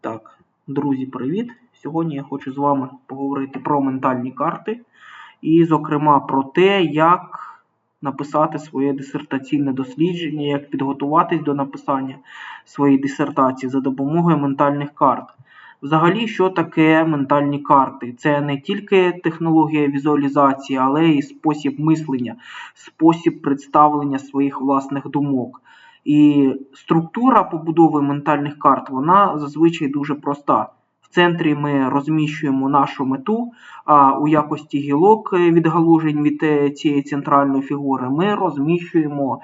Так, друзі, привіт! Сьогодні я хочу з вами поговорити про ментальні карти і, зокрема, про те, як написати своє дисертаційне дослідження, як підготуватись до написання своєї дисертації за допомогою ментальних карт. Взагалі, що таке ментальні карти? Це не тільки технологія візуалізації, але й спосіб мислення, спосіб представлення своїх власних думок. І структура побудови ментальних карт, вона зазвичай дуже проста. В центрі ми розміщуємо нашу мету, а у якості гілок відгалужень від е, цієї центральної фігури ми розміщуємо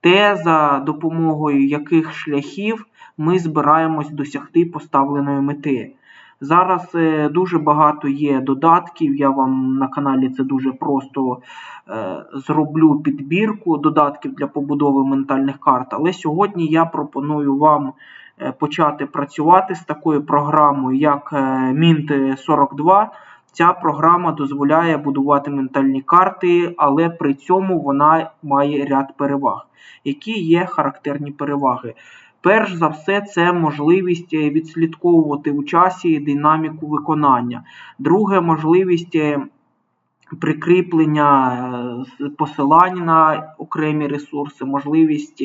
те, за допомогою яких шляхів ми збираємось досягти поставленої мети. Зараз е, дуже багато є додатків. Я вам на каналі це дуже просто е, зроблю підбірку додатків для побудови ментальних карт. Але сьогодні я пропоную вам е, почати працювати з такою програмою, як Mint 42. Ця програма дозволяє будувати ментальні карти, але при цьому вона має ряд переваг. Які є характерні переваги? Перш за все, це можливість е, відслідковувати у часі динаміку виконання. Друге, можливість е, прикріплення е, посилань на окремі ресурси, можливість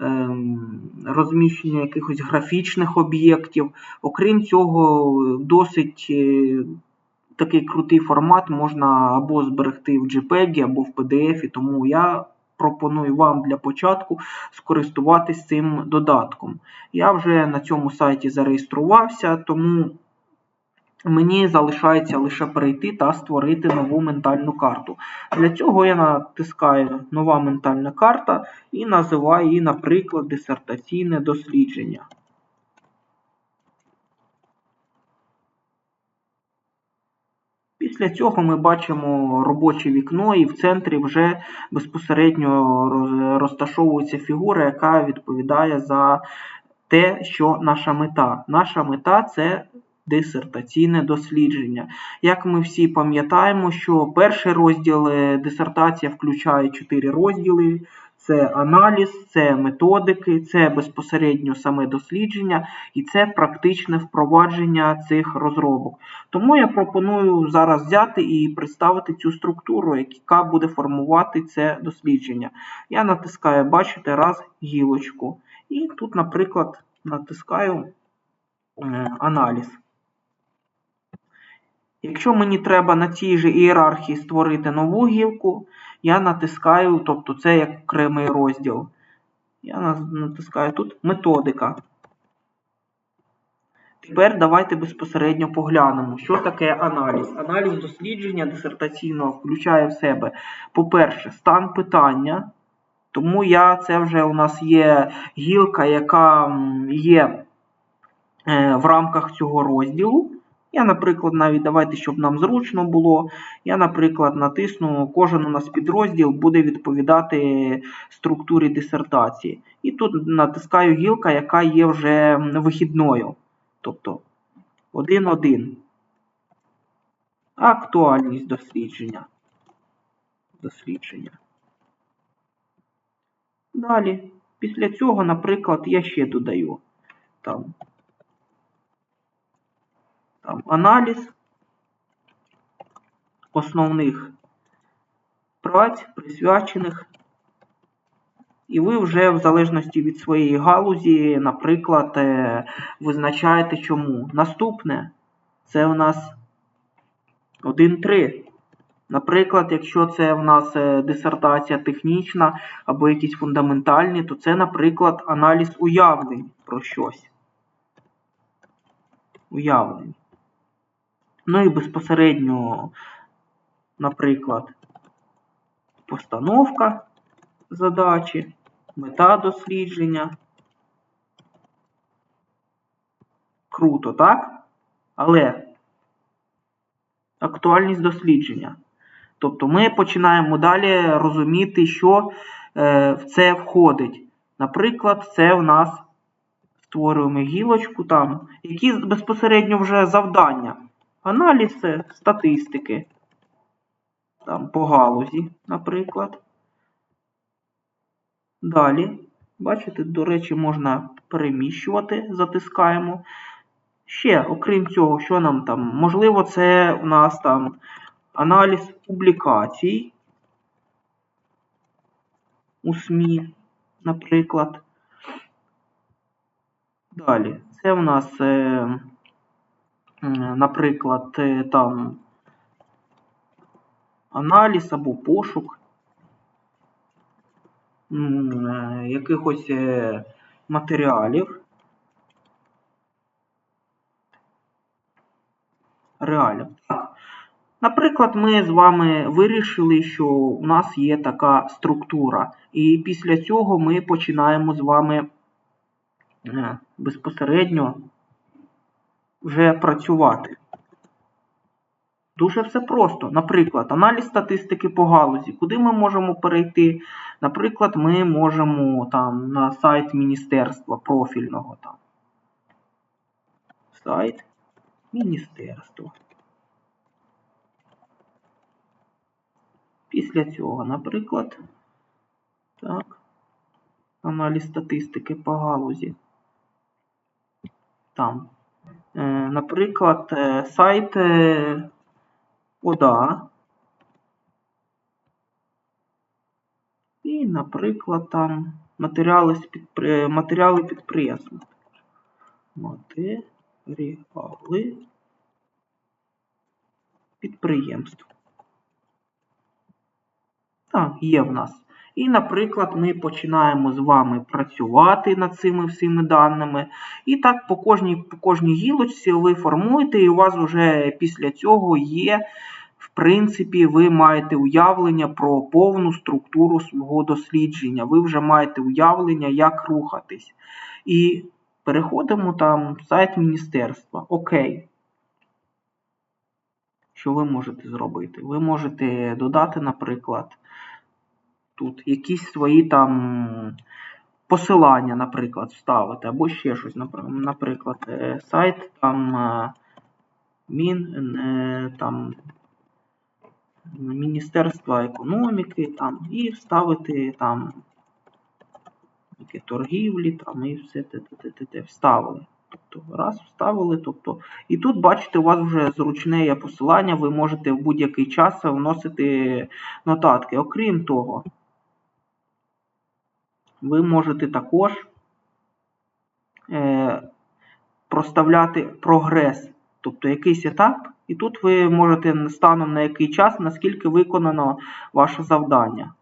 ем, розміщення якихось графічних об'єктів. Окрім цього, досить такий крутий формат можна або зберегти в JPEG, або в PDF, тому я пропоную вам для початку скористуватись цим додатком. Я вже на цьому сайті зареєструвався, тому мені залишається лише перейти та створити нову ментальну карту. Для цього я натискаю нова ментальна карта і називаю її, наприклад, дисертаційне дослідження. Після цього ми бачимо робоче вікно, і в центрі вже безпосередньо розташовується фігура, яка відповідає за те, що наша мета. Наша мета це дисертаційне дослідження. Як ми всі пам'ятаємо, що перший розділ е, дисертація включає чотири розділи. Це аналіз, це методики, це безпосередньо саме дослідження і це практичне впровадження цих розробок. Тому я пропоную зараз взяти і представити цю структуру, яка буде формувати це дослідження. Я натискаю, бачите, раз гілочку. І тут, наприклад, натискаю е, аналіз. Якщо мені треба на цій же ієрархії створити нову гілку, я натискаю, тобто це як окремий розділ. Я натискаю тут методика. Тепер давайте безпосередньо поглянемо, що таке аналіз. Аналіз дослідження дисертаційного включає в себе, по-перше, стан питання. Тому я, це вже у нас є гілка, яка є е, в рамках цього розділу. Я, наприклад, навіть давайте, щоб нам зручно було. Я, наприклад, натисну, кожен у нас підрозділ буде відповідати структурі дисертації. І тут натискаю гілка, яка є вже вихідною. Тобто 1.1. Актуальність дослідження. Дослідження. Далі. Після цього, наприклад, я ще додаю там там, аналіз основних праць, присвячених. І ви вже в залежності від своєї галузі, наприклад, е, визначаєте чому. Наступне це у нас 1.3. Наприклад, якщо це в нас е, дисертація технічна або якісь фундаментальні, то це, наприклад, аналіз уявлень про щось. Уявлень. Ну і безпосередньо, наприклад, постановка задачі, мета дослідження. Круто, так? Але актуальність дослідження. Тобто ми починаємо далі розуміти, що е, в це входить. Наприклад, це в нас створюємо гілочку там, які безпосередньо вже завдання. Аналіз статистики. Там по галузі, наприклад. Далі. Бачите, до речі, можна переміщувати, затискаємо. Ще, окрім цього, що нам там? Можливо, це у нас там аналіз публікацій у СМІ, наприклад. Далі, це у нас, е, наприклад, там аналіз або пошук якихось е, матеріалів. Реалів. Наприклад, ми з вами вирішили, що у нас є така структура, і після цього ми починаємо з вами е, безпосередньо вже працювати. Дуже все просто. Наприклад, аналіз статистики по галузі. Куди ми можемо перейти? Наприклад, ми можемо там на сайт міністерства профільного там. Сайт міністерства. Після цього, наприклад, так, аналіз статистики по галузі. Там, наприклад, е, сайт е, ОДА. І, наприклад, там матеріали, підпри... матеріали підприємства. Матеріали підприємств. Так, є в нас. І, наприклад, ми починаємо з вами працювати над цими всіми даними. І так по кожній по кожній гілочці ви формуєте, і у вас вже після цього є, в принципі, ви маєте уявлення про повну структуру свого дослідження. Ви вже маєте уявлення, як рухатись. І переходимо там в сайт міністерства. Окей. Що ви можете зробити? Ви можете додати, наприклад тут якісь свої там посилання, наприклад, вставити, або ще щось, наприклад, е, сайт там е, Мін, е, там Міністерства економіки там, і вставити там торгівлі там, і все те, те, те, те, вставили. Тобто, раз вставили. тобто, І тут, бачите, у вас вже зручне є посилання, ви можете в будь-який час вносити нотатки. Окрім того, ви можете також е, проставляти прогрес, тобто якийсь етап, і тут ви можете станом на який час, наскільки виконано ваше завдання.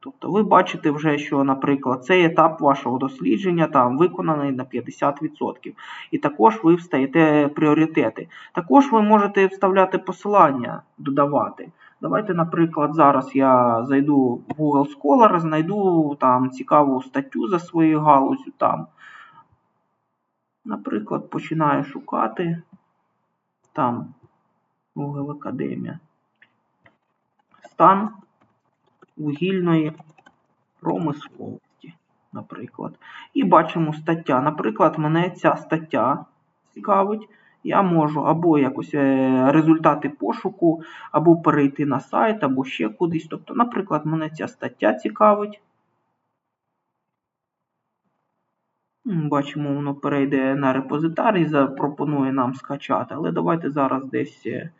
Тобто ви бачите вже, що, наприклад, цей етап вашого дослідження там виконаний на 50%. І також ви встаєте пріоритети. Також ви можете вставляти посилання, додавати. Давайте, наприклад, зараз я зайду в Google Scholar, знайду там цікаву статтю за своєю галузю там. Наприклад, починаю шукати там Google Академія. Стан вугільної промисловості, наприклад. І бачимо стаття. Наприклад, мене ця стаття цікавить я можу або якось е, результати пошуку, або перейти на сайт, або ще кудись. Тобто, наприклад, мене ця стаття цікавить. Бачимо, воно перейде на репозитарій, запропонує нам скачати. Але давайте зараз десь, е,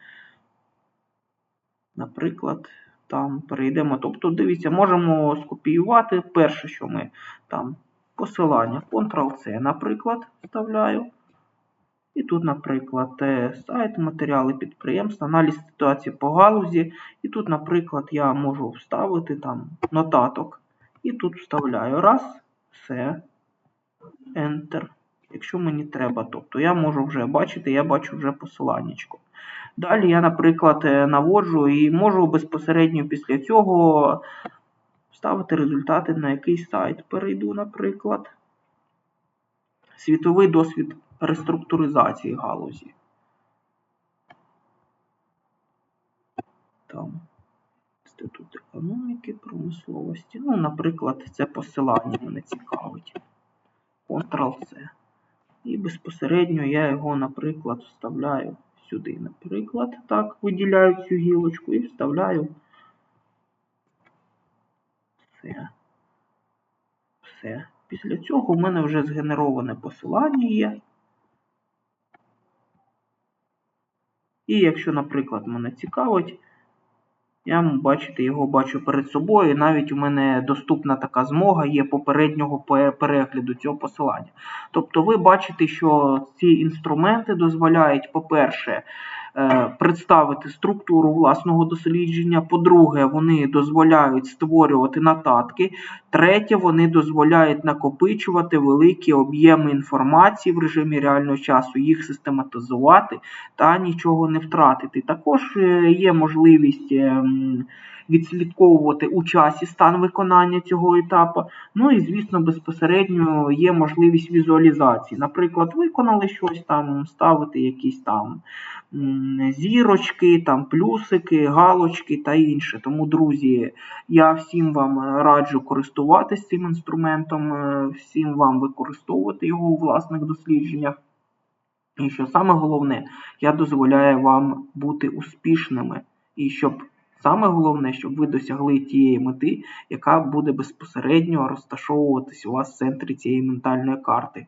наприклад, там перейдемо. Тобто, дивіться, можемо скопіювати. Перше, що ми там посилання Ctrl-C, наприклад, вставляю. І тут, наприклад, сайт, матеріали підприємств, аналіз ситуації по галузі. І тут, наприклад, я можу вставити там нотаток. І тут вставляю раз, все, Enter. Якщо мені треба, тобто я можу вже бачити, я бачу вже посиланнячко. Далі я, наприклад, наводжу і можу безпосередньо після цього вставити результати на якийсь сайт. Перейду, наприклад. Світовий досвід реструктуризації галузі. Там Інститут економіки, промисловості. Ну, наприклад, це посилання мене цікавить. Ctrl-C. І безпосередньо я його, наприклад, вставляю сюди. Наприклад, так, виділяю цю гілочку і вставляю все. Все. Після цього в мене вже згенероване посилання є. І якщо, наприклад, мене цікавить, я бачите, його бачу перед собою. І навіть у мене доступна така змога є попереднього перегляду цього посилання. Тобто ви бачите, що ці інструменти дозволяють, по-перше, представити структуру власного дослідження. По-друге, вони дозволяють створювати нотатки. Третє, вони дозволяють накопичувати великі об'єми інформації в режимі реального часу, їх систематизувати та нічого не втратити. Також е, є можливість ем, відслідковувати у часі стан виконання цього етапу. Ну і, звісно, безпосередньо є можливість візуалізації. Наприклад, виконали щось там, ставити якісь там зірочки, там плюсики, галочки та інше. Тому, друзі, я всім вам раджу користуватись цим інструментом, е, всім вам використовувати його у власних дослідженнях. І що саме головне, я дозволяю вам бути успішними. І щоб саме головне, щоб ви досягли тієї мети, яка буде безпосередньо розташовуватись у вас в центрі цієї ментальної карти.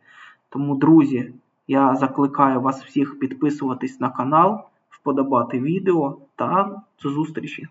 Тому, друзі, я закликаю вас всіх підписуватись на канал, вподобати відео та до зустрічі!